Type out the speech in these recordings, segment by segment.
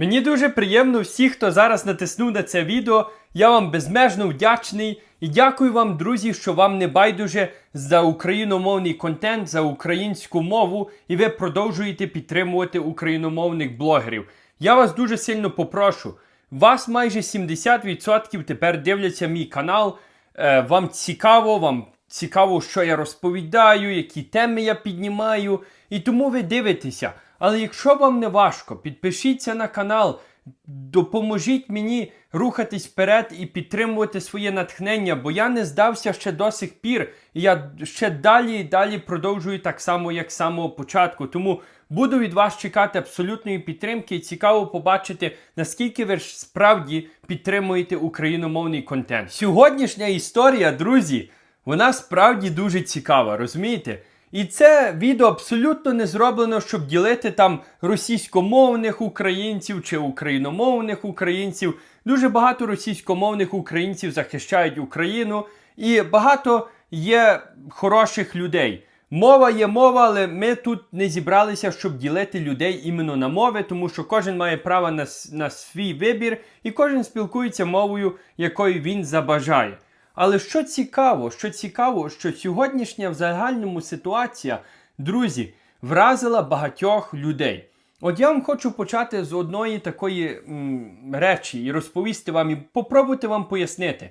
Мені дуже приємно всі, хто зараз натиснув на це відео. Я вам безмежно вдячний і дякую вам, друзі, що вам не байдуже за україномовний контент, за українську мову, і ви продовжуєте підтримувати україномовних блогерів. Я вас дуже сильно попрошу. Вас майже 70% тепер дивляться мій канал. Е, вам цікаво, вам цікаво, що я розповідаю, які теми я піднімаю, і тому ви дивитеся. Але якщо вам не важко, підпишіться на канал, допоможіть мені рухатись вперед і підтримувати своє натхнення, бо я не здався ще до сих пір. І я ще далі і далі продовжую так само, як з самого початку. Тому буду від вас чекати абсолютної підтримки і цікаво побачити, наскільки ви справді підтримуєте україномовний контент. Сьогоднішня історія, друзі, вона справді дуже цікава, розумієте? І це відео абсолютно не зроблено, щоб ділити там російськомовних українців чи україномовних українців. Дуже багато російськомовних українців захищають Україну, і багато є хороших людей. Мова є мова, але ми тут не зібралися, щоб ділити людей іменно на мови, тому що кожен має право на, на свій вибір, і кожен спілкується мовою, якою він забажає. Але що цікаво, що цікаво, що сьогоднішня в загальному ситуація, друзі, вразила багатьох людей. От я вам хочу почати з одної такої м, речі і розповісти вам і попробувати вам пояснити.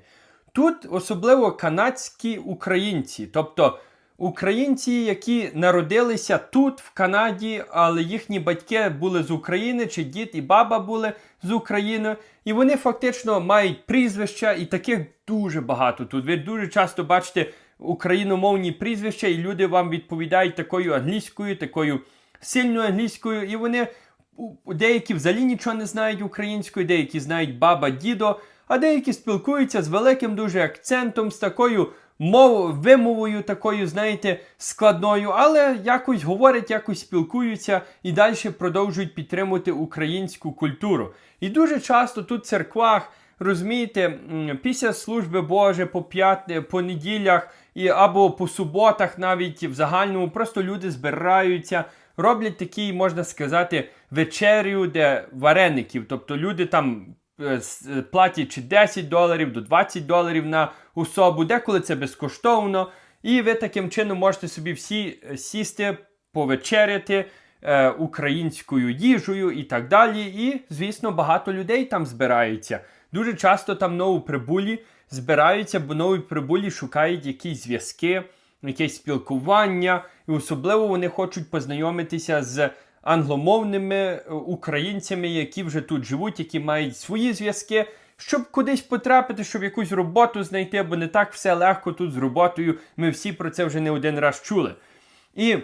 Тут особливо канадські українці, тобто українці, які народилися тут, в Канаді, але їхні батьки були з України, чи дід і баба були з України, і вони фактично мають прізвища, і таких дуже багато тут. Ви дуже часто бачите україномовні прізвища, і люди вам відповідають такою англійською, такою сильною англійською, і вони деякі взагалі нічого не знають українською, деякі знають баба, дідо, а деякі спілкуються з великим дуже акцентом, з такою мов, вимовою, такою, знаєте, складною, але якось говорять, якось спілкуються і далі продовжують підтримувати українську культуру. І дуже часто тут в церквах. Розумієте, після служби Боже по п'ят... по неділях і або по суботах, навіть в загальному, просто люди збираються, роблять такий, можна сказати, вечерю, де вареників. Тобто люди там е, е, платять чи 10 доларів до 20 доларів на особу, деколи це безкоштовно. І ви таким чином можете собі всі е, сісти, повечеряти е, українською їжею і так далі. І, звісно, багато людей там збирається. Дуже часто там новоприбулі збираються, бо новоприбулі шукають якісь зв'язки, якесь спілкування, і особливо вони хочуть познайомитися з англомовними е, українцями, які вже тут живуть, які мають свої зв'язки, щоб кудись потрапити, щоб якусь роботу знайти, бо не так все легко тут з роботою. Ми всі про це вже не один раз чули. І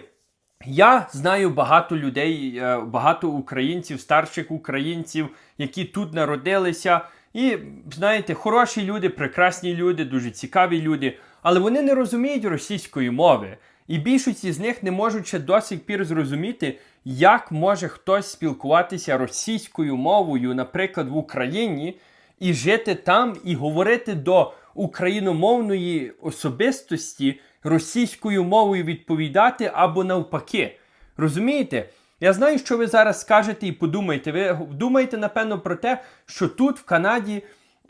я знаю багато людей, е, багато українців, старших українців, які тут народилися. І знаєте, хороші люди, прекрасні люди, дуже цікаві люди, але вони не розуміють російської мови. І більшість з них не можуть ще до сих пір зрозуміти, як може хтось спілкуватися російською мовою, наприклад, в Україні, і жити там, і говорити до україномовної особистості російською мовою відповідати або навпаки. Розумієте? Я знаю, що ви зараз скажете і подумаєте. Ви думаєте, напевно, про те, що тут в Канаді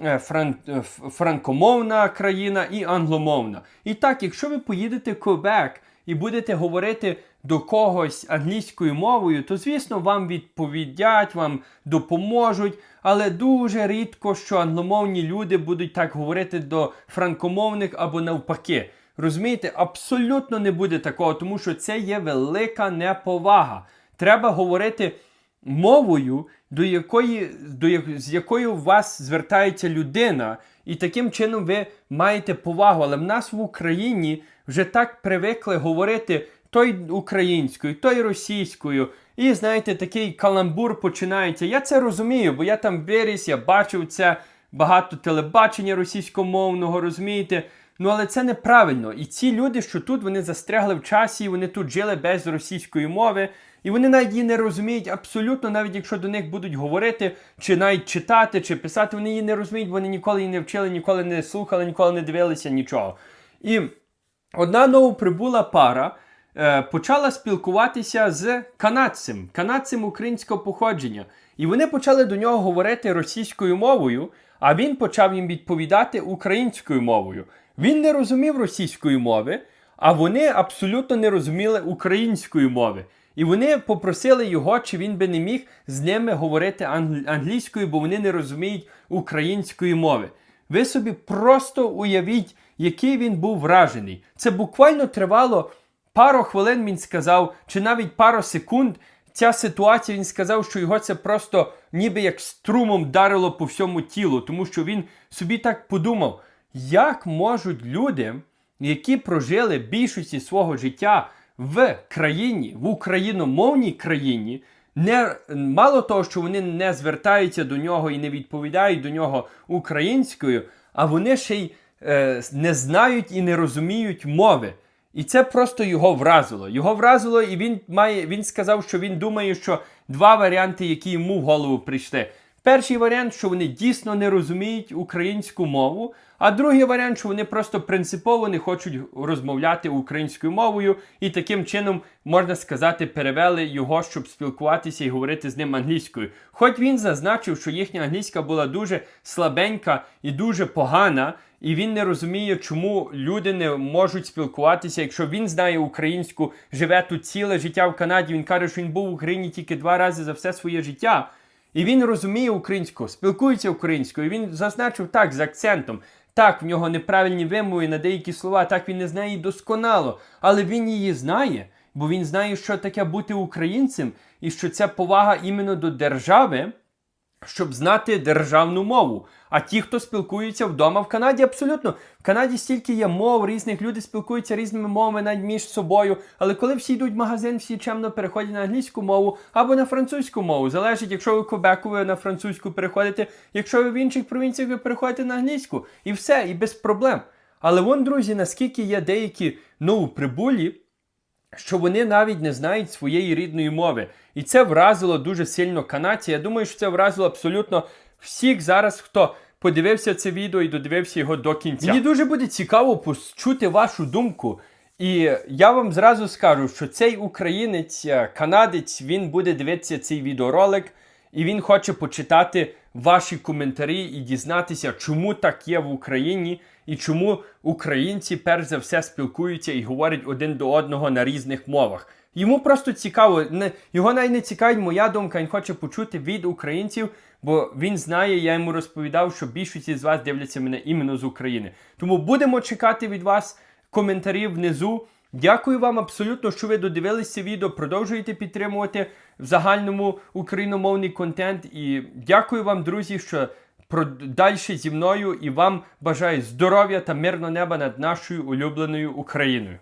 е, фран... е, франкомовна країна і англомовна. І так, якщо ви поїдете в Квебек і будете говорити до когось англійською мовою, то звісно вам відповідять, вам допоможуть, але дуже рідко, що англомовні люди будуть так говорити до франкомовних або навпаки. Розумієте, абсолютно не буде такого, тому що це є велика неповага. Треба говорити мовою, до якої, до, з якою у вас звертається людина, і таким чином ви маєте повагу. Але в нас в Україні вже так привикли говорити той українською, той російською. І знаєте, такий каламбур починається. Я це розумію, бо я там виріс, я бачив це багато телебачення російськомовного, розумієте. Ну але це неправильно. І ці люди, що тут вони застрягли в часі, вони тут жили без російської мови, і вони навіть її не розуміють абсолютно, навіть якщо до них будуть говорити, чи навіть читати, чи писати, вони її не розуміють, вони ніколи її не вчили, ніколи не слухали, ніколи не дивилися нічого. І одна новоприбула пара почала спілкуватися з канадцем, канадцем українського походження. І вони почали до нього говорити російською мовою, а він почав їм відповідати українською мовою. Він не розумів російської мови, а вони абсолютно не розуміли української мови. І вони попросили його, чи він би не міг з ними говорити англійською, бо вони не розуміють української мови. Ви собі просто уявіть, який він був вражений. Це буквально тривало пару хвилин, він сказав, чи навіть пару секунд. Ця ситуація він сказав, що його це просто ніби як струмом вдарило по всьому тілу, тому що він собі так подумав, як можуть люди, які прожили більшості свого життя в країні, в україномовній країні, не мало того, що вони не звертаються до нього і не відповідають до нього українською, а вони ще й е, не знають і не розуміють мови. І це просто його вразило. Його вразило, і він має. Він сказав, що він думає, що два варіанти, які йому в голову прийшли. Перший варіант, що вони дійсно не розуміють українську мову, а другий варіант, що вони просто принципово не хочуть розмовляти українською мовою, і таким чином, можна сказати, перевели його, щоб спілкуватися і говорити з ним англійською. Хоч він зазначив, що їхня англійська була дуже слабенька і дуже погана, і він не розуміє, чому люди не можуть спілкуватися, якщо він знає українську, живе тут ціле життя в Канаді. Він каже, що він був в Україні тільки два рази за все своє життя. І він розуміє українську, спілкується українською. Він зазначив так з акцентом. Так, в нього неправильні вимови на деякі слова, так він не знає її досконало, але він її знає, бо він знає, що таке бути українцем, і що ця повага іменно до держави, щоб знати державну мову. А ті, хто спілкуються вдома в Канаді, абсолютно в Канаді стільки є мов різних, люди спілкуються різними мовами навіть між собою. Але коли всі йдуть в магазин, всі чемно переходять на англійську мову або на французьку мову. Залежить, якщо ви в Квебеку, ви на французьку переходите, якщо ви в інших провінціях, ви переходите на англійську. І все, і без проблем. Але вон, друзі, наскільки є деякі новоприбулі, що вони навіть не знають своєї рідної мови. І це вразило дуже сильно канадці. Я думаю, що це вразило абсолютно всіх зараз, хто подивився це відео і додивився його до кінця. Мені дуже буде цікаво почути вашу думку. І я вам зразу скажу, що цей українець, е, канадець, він буде дивитися цей відеоролик, і він хоче почитати ваші коментарі і дізнатися, чому так є в Україні, і чому українці перш за все спілкуються і говорять один до одного на різних мовах. Йому просто цікаво, не, його навіть не цікавить моя думка, він хоче почути від українців, бо він знає, я йому розповідав, що більшість з вас дивляться мене іменно з України. Тому будемо чекати від вас коментарів внизу. Дякую вам абсолютно, що ви додивилися відео. Продовжуєте підтримувати в загальному україномовний контент. І дякую вам, друзі, що далі зі мною і вам бажаю здоров'я та мирного неба над нашою улюбленою Україною.